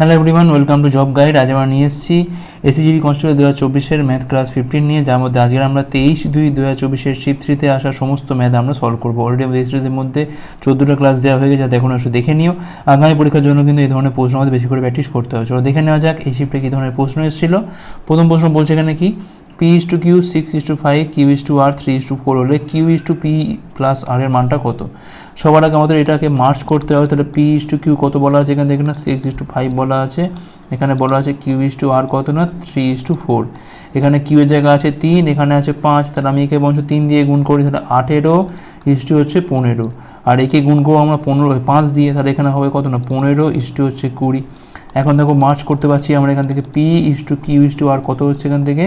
Hello everyone, welcome to job guide. আজ আমরা নিয়ে এসেছি এসিজিডি কনস্টেবল দু হাজার চব্বিশের ম্যাথ ক্লাস ফিফটিন নিয়ে, যার মধ্যে আজকে আমরা তেইশ দুই দু হাজার চব্বিশের শিপ থ্রিতে আসা সমস্ত ম্যাথ আমরা সলভ করব। অলরেডি আমাদের সিরিজের মধ্যে চোদ্দোটা ক্লাস দেওয়া হয়ে গেছে, যাতে এখন একটু দেখে নিও। আগামী পরীক্ষার জন্য কিন্তু এই ধরনের প্রশ্ন আমাদের বেশি করে প্র্যাকটিস করতে হবে। চলো দেখে নেওয়া যাক এই শিফটে কী ধরনের প্রশ্ন এসেছিল। প্রথম প্রশ্ন বলছে এখানে কি? P is to Q six is to five Q is to R three is to four হলে Q is to P plus R এর মানটা কত? সবার আগে আমাদের এটাকে মার্চ করতে হবে তাহলে পি ইস টু কিউ কত বলা আছে এখানে দেখুন না সিক্স ইস টু ফাইভ বলা আছে এখানে বলা আছে কিউ ইস টু আর কত না থ্রি ইস টু ফোর এখানে কিউ এর জায়গা আছে তিন এখানে আছে পাঁচ তাহলে আমি একে বংশ তিন দিয়ে গুণ করি তাহলে আঠেরো ইস টু হচ্ছে পনেরো আর একে গুণ করব আমরা পনেরো পাঁচ দিয়ে তাহলে এখানে হবে কত না পনেরো ইস টু হচ্ছে কুড়ি এখন দেখো মার্চ করতে পারছি আমরা এখান থেকে p is to q is to r কত হচ্ছে এখান থেকে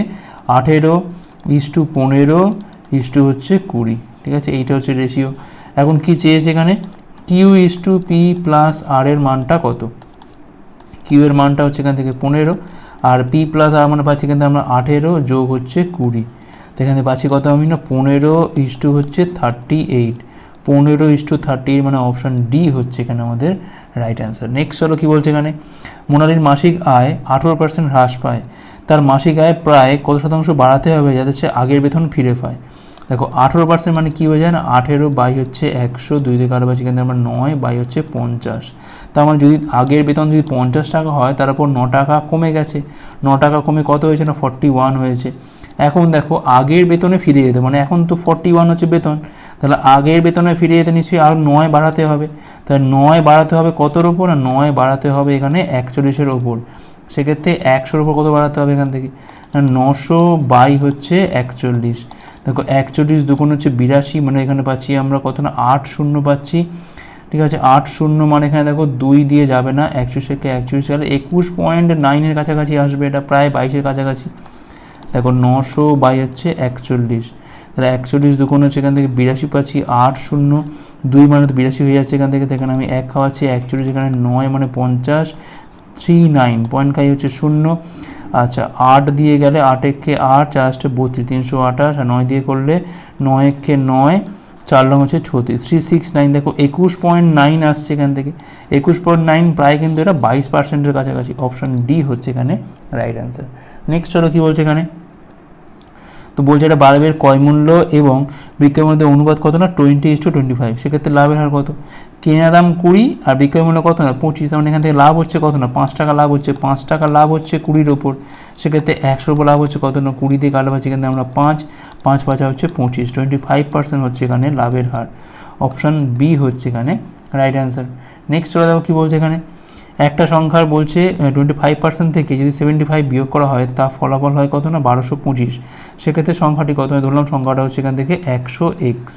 আঠেরো ইস টু পনেরো ইস টু হচ্ছে কুড়ি ঠিক আছে এইটা হচ্ছে রেশিও এখন কি চেয়েছে এখানে? Q is to p plus r এর মানটা কত? কিউ এর মানটা হচ্ছে এখান থেকে পনেরো, আর পি প্লাস আর মানে পাচ্ছি থেকে আমরা আঠেরো, যোগ হচ্ছে কুড়ি। তো এখানে পাচ্ছি কত আমি না পনেরো ইস টু হচ্ছে থার্টি এইট পনেরো ইস টু থার্টি এইট মানে অপশান ডি হচ্ছে এখানে আমাদের রাইট অ্যান্সার নেক্সট হলো কী বলছে এখানে? মোনালির মাসিক আয় আঠেরো পার্সেন্ট হ্রাস পায়। তার মাসিক আয় প্রায় কত শতাংশ বাড়াতে হবে যাতে সে আগের বেতন ফিরে পায়? দেখো, আঠেরো পার্সেন্ট মানে কী হয়ে যায় না? আঠেরো বাই হচ্ছে একশো, দুই থেকে আরও পাচ্ছি কিন্তু আমরা নয় বাই হচ্ছে পঞ্চাশ। তার মানে যদি আগের বেতন যদি পঞ্চাশ টাকা হয়, তার উপর ন টাকা কমে গেছে। ন টাকা কমে কত হয়েছে না? ফর্টি ওয়ান হয়েছে। এখন দেখো, আগের বেতনে ফিরে যেতে মানে এখন তো ফর্টি ওয়ান হচ্ছে বেতন, তাহলে আগের বেতনে ফিরে যেতে নিশ্চয়ই আরও নয় বাড়াতে হবে। তাহলে নয় বাড়াতে হবে কতর ওপর না, নয় বাড়াতে হবে এখানে একচল্লিশের ওপর সেক্ষেত্রে একশোর ওপর কত বাড়াতে হবে এখান থেকে? নশো বাই হচ্ছে একচল্লিশ। দেখো, একচল্লিশ দুগুণ হচ্ছে বিরাশি মানে এখানে পাচ্ছি আমরা কত না আট শূন্য পাচ্ছি। ঠিক আছে, আট শূন্য মানে এখানে দেখো, দুই দিয়ে যাবে না, একচল্লিশ একচল্লিশ গেলে একুশ পয়েন্ট নাইনের কাছাকাছি আসবে, এটা প্রায় বাইশের কাছাকাছি। দেখো, নশো বাই হচ্ছে একচল্লিশ। তাহলে একচল্লিশ দুগুণ হচ্ছে এখান থেকে বিরাশি পাচ্ছি, আট শূন্য, দুই মানে তো বিরাশি হয়ে যাচ্ছে এখান থেকে, তো এখানে আমি এক খাওয়াচ্ছি, একচল্লিশ এখানে নয় মানে পঞ্চাশ, থ্রি নাইন, পয়েন্ট খাই হচ্ছে শূন্য। আচ্ছা আট দিয়ে গেলে আট একে আট, চার আসছে বত্রিশ, তিনশো আঠাশ, আর নয় দিয়ে করলে নয় একে নয়, চার রং হচ্ছে ছত্রিশ থ্রি সিক্স নাইন দেখো একুশ পয়েন্ট নাইন আসছে এখান থেকে। একুশ পয়েন্ট নাইন প্রায় কিন্তু এটা বাইশ পার্সেন্টের কাছাকাছি। অপশন ডি হচ্ছে এখানে রাইট অ্যান্সার নেক্সট চলো কী বলছে এখানে? তো বলছে এটা বাল্বের ক্রয় মূল্য এবং বিক্রয়ের মধ্যে অনুপাত কত না? Twenty is to twenty five সেক্ষেত্রে লাভের হার কত? কেনা দাম কুড়ি, আর বিক্রয় মূল্য কত না? পঁচিশ মানে এখান থেকে লাভ হচ্ছে কত না? পাঁচ টাকা লাভ হচ্ছে, পাঁচ টাকা লাভ হচ্ছে কুড়ির ওপর। সেক্ষেত্রে একশোর উপর লাভ হচ্ছে কত না? কুড়ি দিয়ে কালো পাচ্ছি এখানে আমরা পাঁচ পাঁচ পাঁচা হচ্ছে পঁচিশ। টোয়েন্টি ফাইভ পার্সেন্ট হচ্ছে এখানে লাভের হার। অপশান বি হচ্ছে এখানে রাইট অ্যান্সার নেক্সট চলে দেখো কী বলছে এখানে? একটা সংখ্যার বলছে টোয়েন্টি ফাইভ পার্সেন্ট থেকে যদি সেভেন্টি ফাইভ বিয়োগ করা হয় তা ফলাফল হয় কত না? বারোশো পঁচিশ। সেক্ষেত্রে সংখ্যাটি কত? ধরলাম সংখ্যাটা হচ্ছে এখান থেকে একশো এক্স।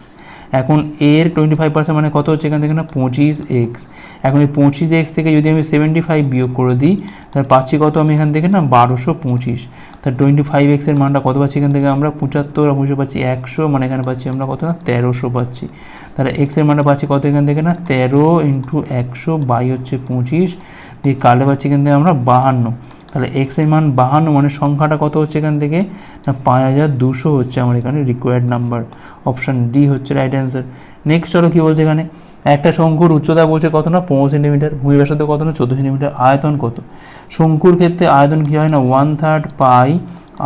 এখন এর টোয়েন্টি ফাইভ পার্সেন্ট মানে কত হচ্ছে এখান থেকে না? পঁচিশ এক্স এখন এই পঁচিশ এক্স থেকে যদি আমি সেভেন্টি ফাইভ বিয়োগ করে দিই, তাহলে পাচ্ছি কত আমি এখান থেকে না? বারোশো পঁচিশ। তাহলে টোয়েন্টি ফাইভ এক্সের মানটা কত পাচ্ছি এখান থেকে আমরা? পঁচাত্তর আর পাচ্ছি একশো। মানে এখানে পাচ্ছি আমরা কত না? তেরোশো পাচ্ছি। তাহলে এক্সের মানটা পাচ্ছি কত এখান থেকে না? তেরো ইন্টু একশো বাই হচ্ছে পঁচিশ। দিয়ে কালে পাচ্ছি এখান থেকে আমরা বাহান্ন। তাহলে এক্সের মান বাহান্ন মানে সংখ্যাটা কত হচ্ছে এখান থেকে? না, পাঁচ হাজার দুশো হচ্ছে আমার এখানে রিকোয়ার্ড নাম্বার অপশান ডি হচ্ছে রাইট অ্যান্সার নেক্সট চলো কী বলছে এখানে? একটা শঙ্কুর উচ্চতা বলছে কত না? পনেরো সেন্টিমিটার। ভূমি কত না? চোদ্দ সেন্টিমিটার। আয়তন কত? শঙ্কুর ক্ষেত্রে আয়তন কী হয় না? One third pi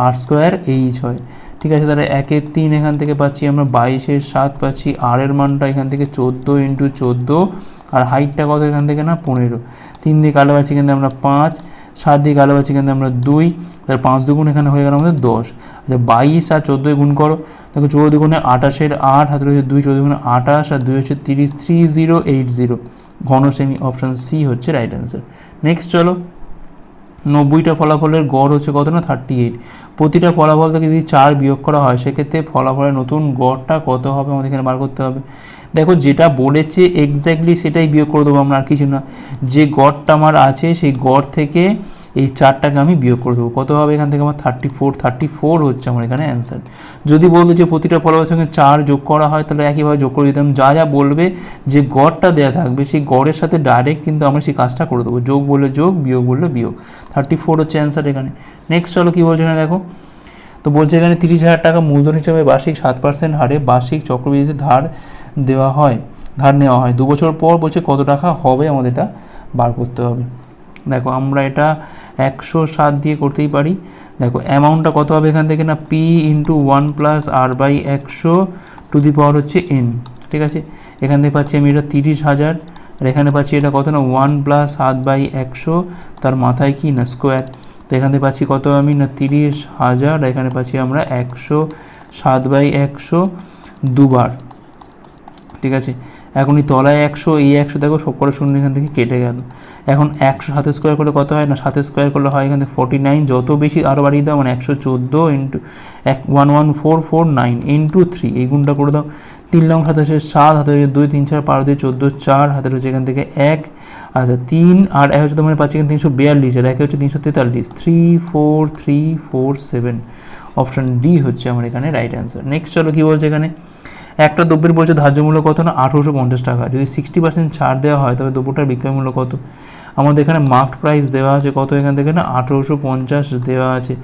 r square h হয়। ঠিক আছে, তাহলে একের তিন এখান থেকে পাচ্ছি আমরা বাইশের সাত পাচ্ছি আর এর মানটা এখান থেকে চোদ্দ ইন্টু চোদ্দ, আর হাইটটা কত এখান থেকে না? পনেরো। তিন দিয়ে কালো পাচ্ছি কিন্তু আমরা পাঁচ। সাত দিয়ে কালো পাচ্ছি কিন্তু আমরা দুই তার পাঁচ দুগুণ এখানে হয়ে গেল আমাদের দশ। আচ্ছা বাইশ আর চোদ্দোয় গুণ করো। দেখো চৌদ্দ দুগুণে আঠাশের আট, হাতে রয়েছে দুই, চৌদ্দ গুণে আঠাশ, আর দুই হচ্ছে তিরিশ, থ্রি জিরো, এইট জিরো। ঘন সেমি অপশান সি হচ্ছে রাইট অ্যান্সার নেক্সট চলো। নব্বইটা ফলাফলের গড় হচ্ছে কত না? থার্টি এইট প্রতিটা ফলাফল থেকে যদি চার বিয়োগ করা হয়, সেক্ষেত্রে ফলাফলের নতুন গড়টা কত হবে আমাদের এখানে বার করতে হবে। দেখো যেটা বলেছে এক্স্যাক্টলি সেটাই বিয়োগ করে দেবো আমরা, আর কিছু না। যে গড়টা আমার আছে, সেই গড় থেকে এই চারটাকে আমি বিয়োগ করে দেবো। কত হবে এখান থেকে আমার? থার্টি ফোর থার্টি ফোর হচ্ছে আমার এখানে অ্যান্সার যদি বলতো যে প্রতিটা ফলাফলের সঙ্গে চার যোগ করা হয়, তাহলে একইভাবে যোগ করে দিতাম। যা যা বলবে, যে গড়টা দেওয়া থাকবে, সেই গড়ের সাথে ডাইরেক্ট কিন্তু আমরা সেই কাজটা করে দেবো। যোগ বললে যোগ, বিয়োগ বললে বিয়োগ। থার্টি ফোর হচ্ছে অ্যান্সার এখানে। নেক্সট চলো কী বলছে এখানে দেখো? তো বলছে এখানে তিরিশ হাজার টাকা মূলধন হিসেবে বার্ষিক সাত পার্সেন্ট হারে বার্ষিক চক্রবৃদ্ধিতে ধার দেওয়া হয়, ধার নেওয়া হয়। দু বছর পর বলছে কত টাকা হবে আমাদের এটা বার করতে হবে। দেখো, আমরা এটা একশো সাত দিয়ে করতেই পারি। দেখো অ্যামাউন্টটা কত হবে এখান থেকে না? P into one plus r by একশো টু দি পাওয়ার হচ্ছে এন ঠিক আছে? এখান থেকে পাচ্ছি আমি এটা তিরিশ হাজার। আর এখানে পাচ্ছি এটা কত না? ওয়ান প্লাস সাত বাই একশো। তার মাথায় কি না? স্কোয়ার তো এখান থেকে পাচ্ছি কত আমি? না, তিরিশ হাজার। এখানে পাচ্ছি আমরা একশো সাত বাই একশো দুবার। ঠিক আছে? এখন এই তলায় একশো, এই একশো দেখো সব করে শূন্য এখান থেকে কেটে গেল। এখন একশো সাথে স্কোয়ার করলে কত হয়? না সাথে স্কোয়ার করলে হয় এখান থেকে ফোর্টি নাইন যত বেশি আরও বাড়িয়ে দাও মানে একশো চোদ্দ ইন্টু এক one one four four nine into three এই গুণটা করে দাও। তিন লং সাথে সাত, হাতে দুই, তিন, চার পার দুই, চোদ্দ, চার, হাতে হচ্ছে এখান থেকে এক। আচ্ছা তিন আর এক হচ্ছে তোমার পাচ্ছি তিনশো বিয়াল্লিশ, আর এক হচ্ছে তিনশো তেতাল্লিশ। Three four three four seven option D হচ্ছে আমার এখানে রাইট অ্যান্সার নেক্সট চলো কী বলছে এখানে? একটা দ্রব্যের বলছে ধার্য মূল্য কত না? আঠেরোশো পঞ্চাশ টাকা। যদি সিক্সটি পার্সেন্ট ছাড় দেওয়া হয়, তবে দ্রব্যটার বিক্রয় মূল্য কত? আমাদের এখানে মার্কড প্রাইস দেওয়া আছে কত এখান থেকে না? আঠেরোশো পঞ্চাশ দেওয়া আছে।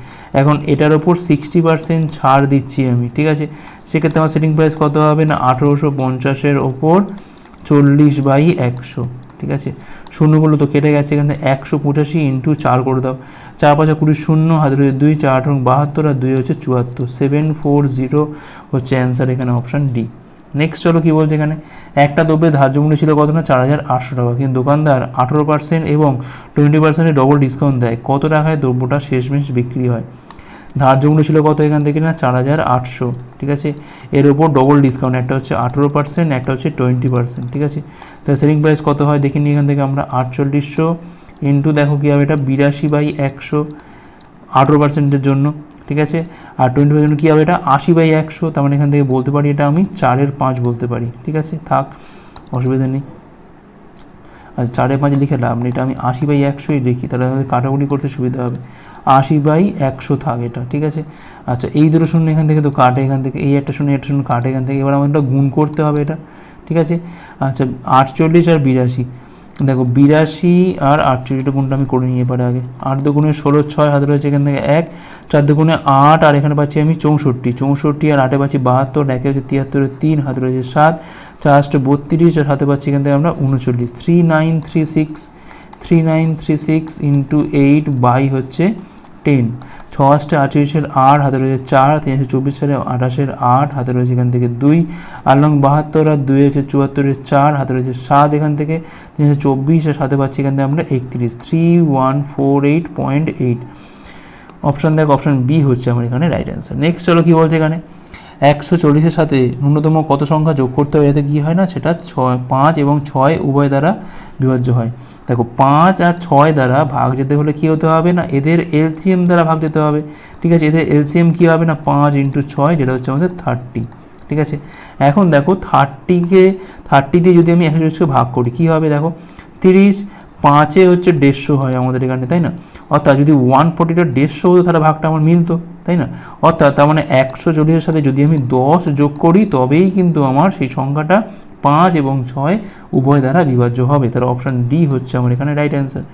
এখন এটার ওপর সিক্সটি পার্সেন্ট ছাড় দিচ্ছি আমি, ঠিক আছে? সেক্ষেত্রে আমার সেটিং প্রাইস কত হবে না? আঠেরোশো পঞ্চাশের ওপর চল্লিশ বাই একশো, ঠিক আছে? শূন্যগুলো তো কেটে গেছে, এখানে একশো পঁচাশি ইন্টু চার করে দাও। চার পাঁচা কুড়ি শূন্য, হাতে রয়েছে দুই, চার আঠারো বাহাত্তর, আর দুই হচ্ছে চুয়াত্তর। সেভেন ফোর জিরো হচ্ছে অ্যান্সার এখানে অপশান ডি নেক্সট চলো কী বলছে এখানে? একটা দ্রব্যের ধার্য মূল্য ছিল কত না? চার হাজার আটশো টাকা। কিন্তু দোকানদার আঠেরো পার্সেন্ট এবং টোয়েন্টি পার্সেন্টের ডবল ডিসকাউন্ট দেয়। কত টাকায় দ্রব্যটা শেষমেশ বিক্রি হয়? ধার্য মূল্য ছিল কত এখান থেকে না? চার হাজার আটশো, ঠিক আছে? এর ওপর ডবল ডিসকাউন্ট একটা হচ্ছে আঠেরো পার্সেন্ট একটা হচ্ছে টোয়েন্টি পার্সেন্ট ঠিক আছে? তাহলে সেলিং প্রাইস কত হয়? দেখে নিই এখান থেকে আমরা আটচল্লিশশো ইন্টু দেখো কী হবে এটা? বিরাশি বাই একশো, আঠেরো পার্সেন্টের জন্য, ঠিক আছে? আর টোয়েন্টি পার্সেন্ট কী হবে এটা? আশি বাই একশো, তার মানে এখান থেকে বলতে পারি এটা আমি চারের পাঁচ বলতে পারি, ঠিক আছে? থাক, অসুবিধা নেই। আচ্ছা চারের পাঁচ লিখে লাভ নেই, এটা আমি আশি বাই একশোই লিখি, তাহলে আমাদের কাটাকুটি করতে সুবিধা হবে। আশি বাই একশো থাক এটা, ঠিক আছে? আচ্ছা এই দুটো শূন্য এখান থেকে তো কাটে এখান থেকে, এই একটা শূন্য একটা শূন্য কাটে এখান থেকে, এবার আমাদের গুণ করতে হবে এটা, ঠিক আছে? আচ্ছা আটচল্লিশ আর বিরাশি। দেখো, বিরাশি আর আটচল্লিশটা গুণটা আমি করে নিয়ে এবারে আগে। আট দুগুণে ষোলো, ছয় হাতে রয়েছে এখান থেকে এক, চার দুগুণে আট, আর এখানে পাচ্ছি আমি চৌষট্টি। চৌষট্টি আর আটে পাচ্ছি বাহাত্তর, একে হচ্ছে তিয়াত্তরের তিন হাতে রয়েছে সাত চার আটটা বত্রিশ, আর হাতে পাচ্ছি এখান থেকে আমরা উনচল্লিশ। Three nine three six, three nine three six into eight by হচ্ছে টেন ছ আটটা আটচল্লিশের আট, হাতে রয়েছে চার, তিনশো চব্বিশ সালে আঠাশের আট, হাতে রয়েছে এখান থেকে দুই। আর লং বাহাত্তর আর দুই হচ্ছে চুয়াত্তরের চার, হাতে রয়েছে সাত এখান থেকে তিনশো চব্বিশ, আর সাথে পাচ্ছি এখান থেকে আমরা একত্রিশ। Three one four eight point eight option দেখ অপশান বি হচ্ছে আমার এখানে রাইট অ্যান্সার নেক্সট চলো কী বলছে এখানে? একশো চল্লিশের সাথে ন্যূনতম কত সংখ্যা যোগ করতে হবে যাতে কী হয় না, সেটা ছয়, পাঁচ এবং ছয় উভয় দ্বারা বিভাজ্য হয়। দেখো, পাঁচ আর ছয় দ্বারা ভাগ যেতে হলে কী হতে হবে না? এদের এলসিএম দ্বারা ভাগ যেতে হবে। ঠিক আছে, এদের এলসিএম কী হবে না? পাঁচ ইন্টু ছয়, যেটা হচ্ছে আমাদের থার্টি ঠিক আছে? এখন দেখো থার্টিকে থার্টি দিয়ে যদি আমি একশো চল্লিশকে ভাগ করি, কী হবে দেখো? তিরিশ, পাঁচে হচ্ছে দেড়শো হয় আমাদের এখানে, তাই না? অর্থাৎ যদি ওয়ান ফোর্টিটা দেড়শো হতো, তাহলে ভাগটা আমার মিলতো, তাই না? অর্থাৎ তার মানে একশো চল্লিশের সাথে যদি আমি দশ যোগ করি, তবেই কিন্তু আমার সেই সংখ্যাটা পাঁচ এবং ছয় উভয় দ্বারা বিভাজ্য হবে। তার অপশান ডি হচ্ছে আমার এখানে রাইট অ্যান্সার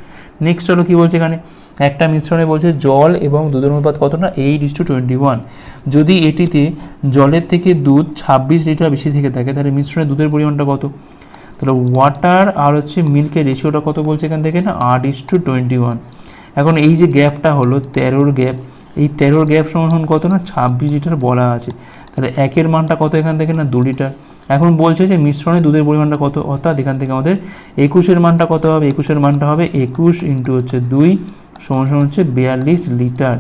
নেক্সট চলো কী বলছে এখানে? একটা মিশ্রণে বলছে জল এবং দুধের অনুপাত কত না eight is to twenty one যদি এটিতে জলের থেকে দুধ ছাব্বিশ লিটার বেশি থেকে থাকে, তাহলে মিশ্রণে দুধের পরিমাণটা কত? তাহলে ওয়াটার আর হচ্ছে মিল্কের রেশিওটা কত বলছে এখান থেকে না? আট ইস টু টোয়েন্টি ওয়ান এখন এই যে গ্যাপটা হলো তেরোর গ্যাপ এই তেরোর গ্যাপ সমান কত না? ছাব্বিশ লিটার বলা আছে। তাহলে একের মানটা কত এখান থেকে না? দু লিটার এখন বলছে যে মিশ্রণে দুধের পরিমাণটা কত? অর্থাৎ এখান থেকে আমাদের একুশের মানটা কত হবে? একুশের মানটা হবে একুশ ইন্টু হচ্ছে দুই সমান সমান হচ্ছে বিয়াল্লিশ litre.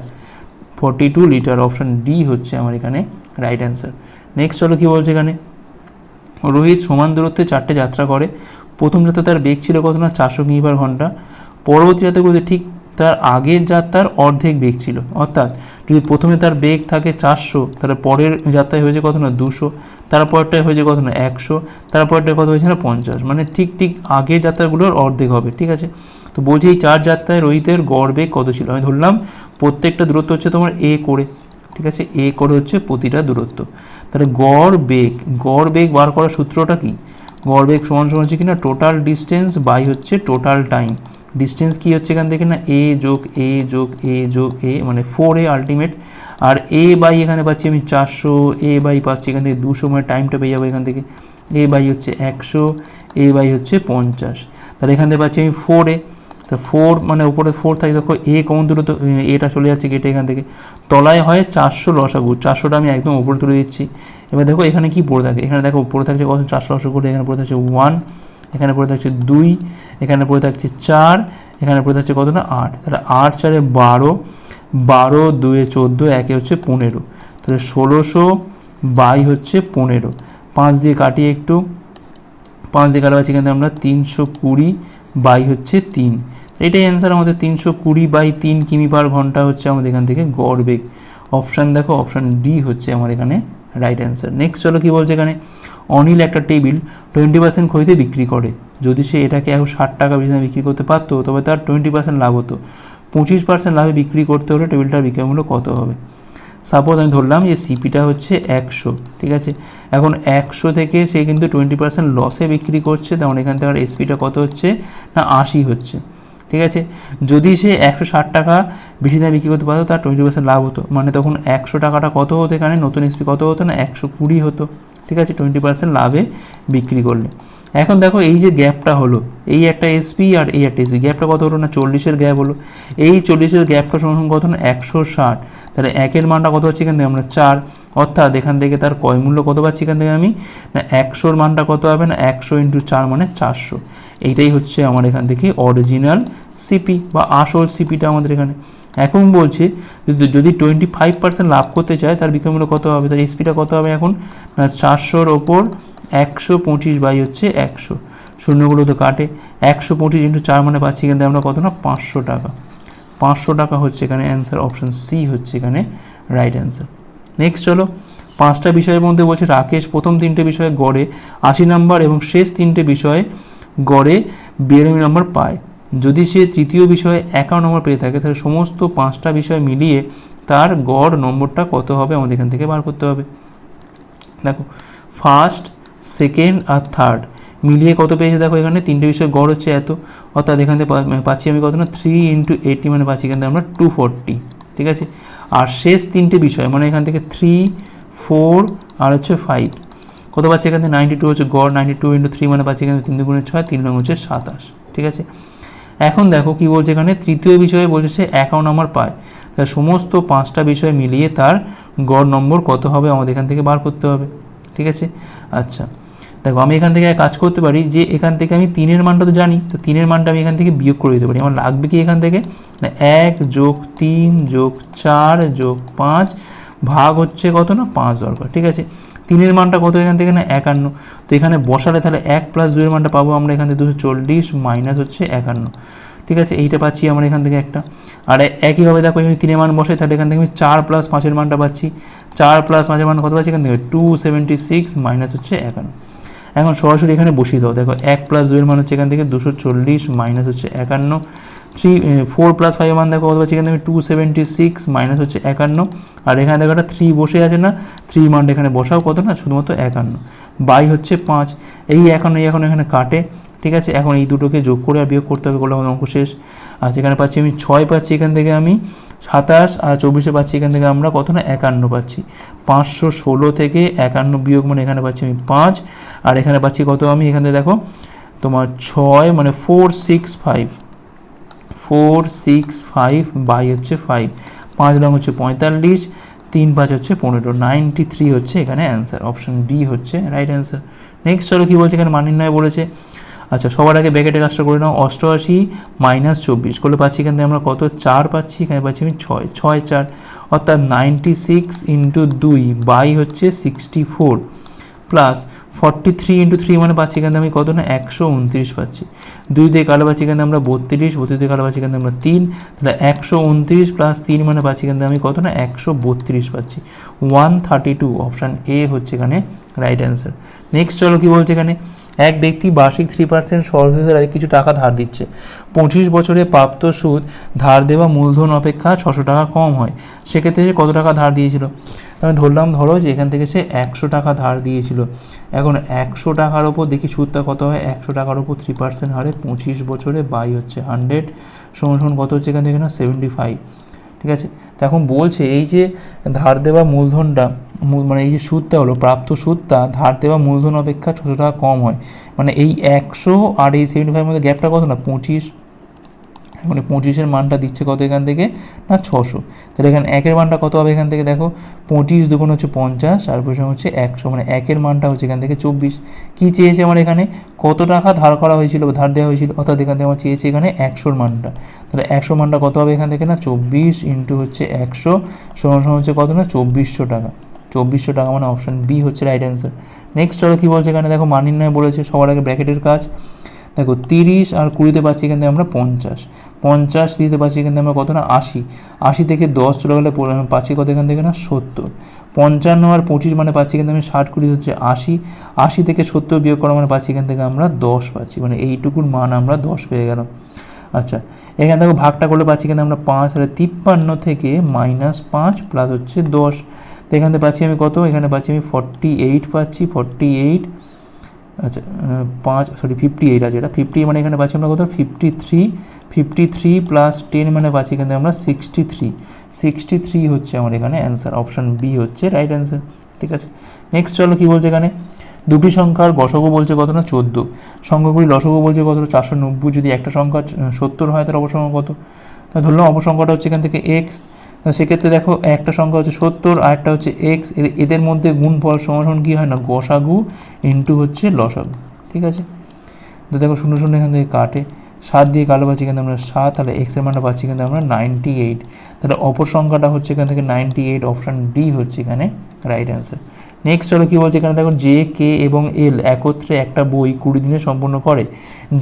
Forty two litre option D হচ্ছে আমার এখানে রাইট অ্যান্সার নেক্সট চলো কী বলছে এখানে? রোহিত সমান দূরত্বে চারটে যাত্রা করে। প্রথম যাত্রা তার বেগ ছিল কত না? চারশো কিমি পার ঘণ্টা পরবর্তী যাত্রাগুলোতে ঠিক তার আগের যাত্রার অর্ধেক বেগ ছিল। অর্থাৎ যদি প্রথমে তার বেগ থাকে চারশো, তাহলে পরের যাত্রায় হয়েছে কত না, দুশো, তারপরটায় হয়েছে কত না, একশো, তারপরটায় কত হয়েছে না, পঞ্চাশ। মানে ঠিক ঠিক আগের যাত্রাগুলোর অর্ধেক হবে, ঠিক আছে? তো বলছি এই চার যাত্রায় রোহিতের গড় বেগ কত ছিল? আমি ধরলাম প্রত্যেকটা দূরত্ব হচ্ছে তোমার এ করে, ঠিক আছে? এ করে হচ্ছে প্রতিটা দূরত্ব। তাহলে গড় বেগ গড় বেগ বার করার সূত্রটা কি? গড় বেগ সমান সমান হচ্ছে কি না টোটাল ডিস্টেন্স বাই হচ্ছে টোটাল টাইম ডিস্টেন্স কি হচ্ছে এখান থেকে না? এ যোগ এ যোগ এ যোগ এ মানে four a ultimate r a by এখানে পাচ্ছি আমি চারশো এ বাই পাচ্ছি এখান থেকে দুশো মানে টাইমটা পেয়ে যাব এখান থেকে। এ বাই হচ্ছে একশো এ বাই হচ্ছে পঞ্চাশ। তাহলে এখান থেকে পাচ্ছি আমি ফোর এ তো ফোর মানে উপরে ফোর থাকে, দেখো এ কমন তো এটা চলে যাচ্ছে কেটে এখান থেকে। তলায় হয় চারশো লসাগু, চারশোটা আমি একদম উপরে তুলে দিচ্ছি। এবার দেখো এখানে কি পড়ে থাকে? এখানে দেখো পড়ে থাকছে কত? চারশো লসাগু এখানে পড়ে থাকছে ওয়ান এখানে পড়ে থাকছে দুই, এখানে পড়ে থাকছে চার, এখানে পড়ে থাকছে কত না আট। তাহলে আট চারে বারো বারো, দুয়ে চোদ্দ, একে হচ্ছে পনেরো। তাহলে ষোলোশো বাই হচ্ছে পনেরো। পাঁচ দিয়ে কাটিয়ে একটু, পাঁচ দিয়ে কাটা পাচ্ছি এখানে আমরা তিনশো কুড়ি বাই হচ্ছে তিন। এটাই অ্যান্সার আমাদের তিনশো কুড়ি বাই তিন কিমি পার ঘণ্টা হচ্ছে আমাদের এখান থেকে গড় বেগ অপশান দেখো অপশান ডি হচ্ছে আমার এখানে রাইট অ্যান্সার নেক্সট চলো কী বলছে এখানে? অনিল একটা টেবিল টোয়েন্টি পার্সেন্ট ক্ষতিতে বিক্রি করে। যদি সে এটাকে এখন ষাট টাকা দামে বিক্রি করতে পারতো, তবে তার টোয়েন্টি পার্সেন্ট লাভ হতো। পঁচিশ পার্সেন্ট লাভে বিক্রি করতে হলে টেবিলটার বিক্রয় মূল্য কত হবে? সাপোজ আমি ধরলাম যে সিপিটা হচ্ছে একশো, ঠিক আছে? এখন একশো থেকে সে কিন্তু টোয়েন্টি পার্সেন্ট লসে বিক্রি করছে তেমন এখান থেকে আর এসপিটা কত হচ্ছে? না, আশি হচ্ছে, ঠিক আছে? যদি সে একশো ষাট টাকা বেশি দামে বিক্রি করতে পারতো, তার টোয়েন্টি পার্সেন্ট লাভ হতো। মানে তখন একশো টাকাটা কত হতো এখানে? নতুন এসপি কত হতো না? একশো কুড়ি হতো। ঠিক আছে টোয়েন্টি পার্সেন্ট লাভে বিক্রি করলে। এখন দেখো এই যে গ্যাপটা হলো, এই একটা এসপি আর এই একটা এসপি গ্যাপটা কত হলো না? চল্লিশের গ্যাপ হলো। এই চল্লিশের গ্যাপটা সমান কত না? একশো ষাট। তাহলে একের মানটা কত হচ্ছে এখান থেকে? আমরা চার। অর্থাৎ এখান থেকে তার কয় মূল্য কত পাচ্ছি এখান থেকে আমি? না, একশোর মানটা কত হবে না? একশো ইন্টু চার মানে চারশো। এইটাই হচ্ছে আমার এখান থেকে অরিজিনাল সিপি বা আসল সিপিটা আমাদের এখানে। এখন বলছে, যদি টোয়েন্টি ফাইভ পার্সেন্ট লাভ করতে চায়, তার বিক্রয় মূল্য কত হবে? তার এসপিটা কত হবে এখন? না, চারশোর ওপর একশো পঁচিশ বাই হচ্ছে একশো। শূন্যগুলো তো কাটে। একশো পঁচিশ ইন্টু চার মানে পাচ্ছি থেকে আমরা কত না? পাঁচশো টাকা। পাঁচশো টাকা হচ্ছে এখানে অ্যান্সার অপশান সি হচ্ছে এখানে রাইট অ্যান্সার নেক্সট চলো, পাঁচটা বিষয়ের মধ্যে বলছে রাকেশ, প্রথম তিনটে বিষয়ে গড়ে আশি নাম্বার এবং শেষ তিনটে বিষয়ে গড়ে বিরানব্বই নম্বর পায়। যদি সে তৃতীয় বিষয়ে একান্ন নম্বর পেয়ে থাকে, তাহলে সমস্ত পাঁচটা বিষয় মিলিয়ে তার গড় নম্বরটা কত হবে আমাদের এখান থেকে বার করতে হবে। দেখো ফার্স্ট সেকেন্ড আর থার্ড মিলিয়ে কত পেয়েছে দেখো এখানে? তিনটে বিষয় গড় হচ্ছে এত। অর্থাৎ এখান থেকে পা- পাচ্ছি আমি কত না থ্রি ইন্টু এইটটি মানে পাচ্ছি এখান থেকে আমরা টু ফোরটি ঠিক আছে? আর শেষ তিনটে বিষয় মানে এখান থেকে থ্রি ফোর আর হচ্ছে ফাইভ কত পাচ্ছি এখান থেকে? নাইনটি টু হচ্ছে গড় নাইনটি টু ইন্টু থ্রি মানে পাচ্ছি এখানে তিন দুগুণে ছয়, তিন রঙ হচ্ছে সাতাশ, ঠিক আছে? এখন দেখো কি বলছে এখানে, তৃতীয় বিষয়ে বলছে সে অ্যাকাউন্ট নাম্বার পায়। তার সমস্ত পাঁচটা বিষয় মিলিয়ে তার গড় নম্বর কত হবে আমাদের এখান থেকে বার করতে হবে, ঠিক আছে? আচ্ছা দেখো আমি এখান থেকে কাজ করতে পারি যে এখান থেকে আমি তিনের মানটা তো জানি, তো তিনের মানটা আমি এখান থেকে বিয়োগ করে দিতে পারি। আমার লাগবে কি এখান থেকে? না, এক যোগ তিন যোগ চার যোগ পাঁচ ভাগ হচ্ছে কত না? পাঁচ দরকার, ঠিক আছে? তিনের মানটা কত এখান থেকে? না, একান্ন। তো এখানে বসালে তাহলে এক প্লাস দুইয়ের মানটা পাবো আমরা এখান থেকে দুশো চল্লিশ মাইনাস হচ্ছে একান্ন। ঠিক আছে? এইটা পাচ্ছি আমরা এখান থেকে একটা। আর একইভাবে দেখো, যদি তিনের মান বসে তাহলে এখান থেকে আমি চার প্লাস পাঁচের মানটা পাচ্ছি। চার প্লাস পাঁচের মান কত পাচ্ছি এখান থেকে? টু সেভেন্টি সিক্স মাইনাস হচ্ছে একান্ন। এখন সরাসরি এখানে বসিয়ে দাও। দেখো, এক প্লাস দুইয়ের মান হচ্ছে এখান থেকে দুশো চল্লিশ মাইনাস হচ্ছে একান্ন। থ্রি ফোর প্লাস ফাইভের মান দেখো, কত পাচ্ছি? এখান থেকে টু সেভেন্টি সিক্স মাইনাস হচ্ছে একান্ন। আর এখানে দেখো একটা থ্রি বসে আছে না? থ্রি মানটা এখানে বসাও, কত না? শুধুমাত্র একান্ন। বাই হচ্ছে পাঁচ। এই এখন এই এখন এখানে কাটে, ঠিক আছে? এখন এই দুটোকে যোগ করে আর বিয়োগ করতে হবে করলে আমাদের অঙ্ক শেষ। আর এখানে পাচ্ছি আমি ছয়, পাচ্ছি এখান থেকে আমি সাতাশ, আর চব্বিশে পাচ্ছি এখান থেকে আমরা কত না একান্ন পাচ্ছি। পাঁচশো ষোলো থেকে একান্ন বিয়োগ মানে এখানে পাচ্ছি আমি পাঁচ, আর এখানে পাচ্ছি কত আমি? এখানে দেখো, তোমার ছয় মানে four, six, five. Four, six, five, by হচ্ছে ফাইভ। পাঁচ রং হচ্ছে পঁয়তাল্লিশ তিন পাঁচ হচ্ছে পনেরো নাইনটি থ্রি হচ্ছে এখানে অ্যান্সার অপশন ডি হচ্ছে রাইট অ্যান্সার নেক্সট চলো কী বলছে এখানে মান নির্ণয় বলেছে? আচ্ছা সবার আগে ব্যাকেটে কাজটা করে নাও, অষ্টআশি মাইনাস চব্বিশ করলে পাচ্ছি এখান থেকে আমরা কত? চার পাচ্ছি, এখানে পাচ্ছি আমি ছয় ছয় চার, অর্থাৎ নাইনটি সিক্স ইন্টু দুই, বাই হচ্ছে sixty four plus forty three into three মানে পাচ্ছি এখানে আমি কত না? একশো উনত্রিশ পাচ্ছি। দুই দিয়ে কালো পাচ্ছি এখানে আমরা বত্রিশ বত্রিশ দিয়ে কালো পাচ্ছি এখানে আমরা তিন। তাহলে একশো উনত্রিশ প্লাস তিন মানে পাচ্ছি এখানে আমি কত না? একশো বত্রিশ পাচ্ছি। One thirty two option A হচ্ছে এখানে রাইট অ্যান্সার নেক্সট চলো কি বলছে এখানে? এক ব্যক্তি বার্ষিক থ্রি পার্সেন্ট আগে কিছু টাকা ধার দিচ্ছে। পঁচিশ বছরে প্রাপ্ত সুদ ধার দেওয়া মূলধন অপেক্ষা ছশো টাকা কম হয়। সেক্ষেত্রে কত টাকা ধার দিয়েছিল? আমি ধরলাম, ধরো যে এখান থেকে সে একশো টাকা ধার দিয়েছিল। এখন একশো টাকার ওপর দেখি সুদটা কত হয়? একশো টাকার ওপর থ্রি পার্সেন্ট হারে পঁচিশ বছরে বাই হচ্ছে হান্ড্রেড সমান সমান কত হচ্ছে এখান থেকে না? সেভেন্টি ফাইভ ঠিক আছে? তো এখন বলছে এই যে ধার দেওয়া মূলধনটা, মূল- মানে এই যে সুদটা হলো, প্রাপ্ত সুদটা, ধার দেওয়া মূলধন অপেক্ষা ছশো টাকা কম হয়। মানে এই একশো আর এই সেভেন্টি ফাইভের মধ্যে গ্যাপটা কত না? পঁচিশ এই পঁচিশের মানটা দিচ্ছে কত এখান থেকে? না, ছশো। তাহলে এখানে একের মানটা কত হবে এখান থেকে? দেখো, পঁচিশ দুগুণ হচ্ছে পঞ্চাশ, আর পয়সা হচ্ছে একশো। মানে একের মানটা হচ্ছে এখান থেকে চব্বিশ। কী চেয়েছে আমার এখানে? কত টাকা ধার করা হয়েছিল বা ধার দেওয়া হয়েছিল? অর্থাৎ এখান থেকে আমার চেয়েছে এখানে একশোর মানটা। তাহলে একশো মানটা কত হবে এখান থেকে? না, চব্বিশ ইন্টু হচ্ছে একশো সমান সমান হচ্ছে কত? না, চব্বিশশো টাকা। চব্বিশশো টাকা মানে অপশান বি হচ্ছে রাইট অ্যান্সার। নেক্সট চলো কী বলছে এখানে? দেখো মান বলেছে সবার আগে ব্র্যাকেটের কাজ। দেখো, তিরিশ আর কুড়িতে পাচ্ছি এখান থেকে আমরা পঞ্চাশ। পঞ্চাশ দিতে পাচ্ছি এখান থেকে আমরা কত না? আশি। আশি থেকে দশ চলে গেলে পাচ্ছি কত এখান থেকে না? সত্তর। পঞ্চান্ন আর পঁচিশ মানে পাচ্ছি কিন্তু আমি ষাট, কুড়ি হচ্ছে আশি। আশি থেকে সত্তর বিয়োগ করা মানে পাচ্ছি এখান থেকে আমরা দশ পাচ্ছি। মানে এইটুকুর মান আমরা দশ পেয়ে গেলাম। আচ্ছা এখান থেকে ভাগটা করলে পাচ্ছি কিন্তু আমরা পাঁচ আর তিপ্পান্ন থেকে মাইনাস পাঁচ প্লাস হচ্ছে দশ। তো এখান থেকে পাচ্ছি আমি কত? এখানে পাচ্ছি আমি ফর্টি এইট পাচ্ছি। ফর্টি এইট আচ্ছা পাঁচ সরি ফিফটি এইট আছে। এটা ফিফটি মানে এখানে পাচ্ছি আমরা কত? Fifty three fifty three plus ten মানে পাচ্ছি থেকে আমরা সিক্সটি থ্রি সিক্সটি থ্রি হচ্ছে আমার এখানে অ্যান্সার অপশান বি হচ্ছে রাইট অ্যান্সার ঠিক আছে? নেক্সট চলো কী বলছে এখানে? দুটি সংখ্যার গসগো বলছে কত না? চোদ্দ। সংখ্যাগুলি লসগো বলছে কত? চারশো নব্বই। যদি একটা সংখ্যা সত্তর হয় তার অপসংখ্যা কত? তা ধরলাম অপসংখ্যাটা হচ্ছে এখান থেকে এক্স সেক্ষেত্রে দেখো, একটা সংখ্যা হচ্ছে সত্তর, আরেকটা হচ্ছে এক্স এদের মধ্যে গুণফল সমান কী হয় না? গসাগু ইন্টু হচ্ছে লসাগু। ঠিক আছে? তো দেখো, শূন্য শূন্য এখান থেকে কাটে। সাত দিয়ে কালো পাচ্ছি কিন্তু আমরা সাত, তাহলে এক্সের মানটা পাচ্ছি কিন্তু আমরা নাইনটি এইট তাহলে অপর সংখ্যাটা হচ্ছে এখান থেকে নাইনটি এইট অপশান ডি হচ্ছে এখানে রাইট অ্যান্সার নেক্সট চলো কী বলছে এখানে দেখো জে কে এবং এল একত্রে একটা বই কুড়ি দিনে সম্পূর্ণ করে।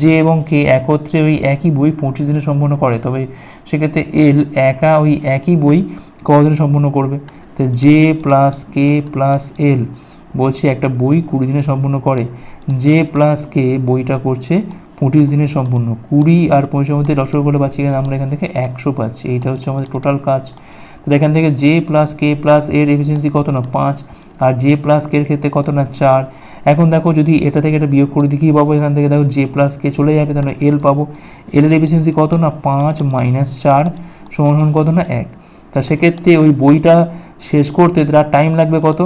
জে এবং কে একত্রে ওই একই বই পঁচিশ দিনে সম্পূর্ণ করে, তবে সেক্ষেত্রে এল একা ওই একই বই কদিনে সম্পূর্ণ করবে? তো J plus K plus L বলছি একটা বই কুড়ি দিনে সম্পূর্ণ করে। জে প্লাস কে বইটা করছে পঁচিশ দিনে সম্পূর্ণ। কুড়ি আর পঁচিশের মধ্যে দশক করে পাচ্ছি আমরা এখান থেকে একশো পাচ্ছি। এইটা হচ্ছে আমাদের টোটাল কাজ। তাহলে এখান থেকে জে প্লাস কে প্লাস এর এফিসিয়েন্সি কত না? পাঁচ। আর জে প্লাস কে এর ক্ষেত্রে কত না? চার। এখন দেখো যদি এটা থেকে এটা বিয়োগ করে দিই পাবো এখান থেকে, দেখো জে প্লাস কে চলে যাবে, তাহলে এল পাবো। এল এর এফিসিয়েন্সি কত না? পাঁচ মাইনাস চার। সমান কত না? এক। তা সেক্ষেত্রে ওই বইটা শেষ করতে তার টাইম লাগবে কত?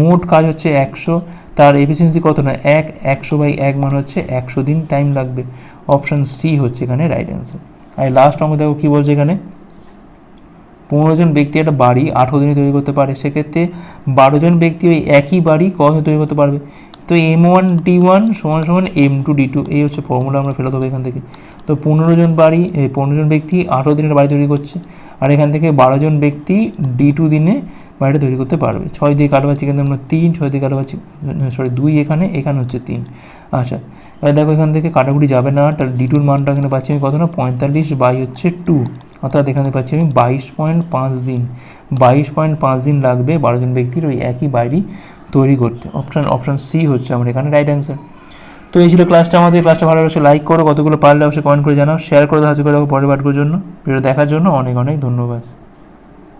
মোট কাজ হচ্ছে একশো, তার এফিসিয়েন্সি কত না? এক, একশো বাই এক মানে হচ্ছে একশো দিন টাইম লাগবে। অপশান সি হচ্ছে এখানে রাইট অ্যান্সার আর লাস্ট অঙ্ক দেখো কী বলছে এখানে? পনেরো জন ব্যক্তি একটা বাড়ি আঠেরো দিনে তৈরি করতে পারে। সেক্ষেত্রে বারো জন ব্যক্তি ওই একই বাড়ি কদিনে তৈরি করতে পারবে? তো এম ওয়ান ডি ওয়ান সমান সমান এম টু ডি টু এই হচ্ছে ফর্মুলা আমরা ফেরত হবে এখান থেকে। তো পনেরো জন বাড়ি পনেরো জন ব্যক্তি আঠেরো দিনের বাড়ি তৈরি করছে। আর এখান থেকে বারো জন ব্যক্তি ডি টু দিনে বাড়িটা তৈরি করতে পারবে। ছয় দিয়ে কাটা পাচ্ছি এখানে আমরা তিন, ছয় দিয়ে কাটা পাচ্ছি সরি দুই এখানে এখানে হচ্ছে তিন। আচ্ছা এবার দেখো এখান থেকে কাটাকুটি যাবে না ডি টুর মানটা এখানে পাচ্ছি আমি কত না? পঁয়তাল্লিশ বাই হচ্ছে টু। অর্থাৎ এখানে পাচ্ছি আমি বাইশ পয়েন্ট পাঁচ দিন। বাইশ পয়েন্ট পাঁচ দিন লাগবে বারোজন ব্যক্তির ওই একই বাড়ি তৈরি করতে। অপশান অপশান সি হচ্ছে আমার এখানে রাইট অ্যান্সার তো এই ছিল ক্লাসটা আমাদের ক্লাসটা ভালো লাগছে লাইক করো, কতগুলো পারলে অবশ্যই কমেন্ট করে জানাও শেয়ার করে সাহায্য করে রাখো পরের পাঠগুলোর জন্য। ভিডিও দেখার জন্য অনেক অনেক ধন্যবাদ।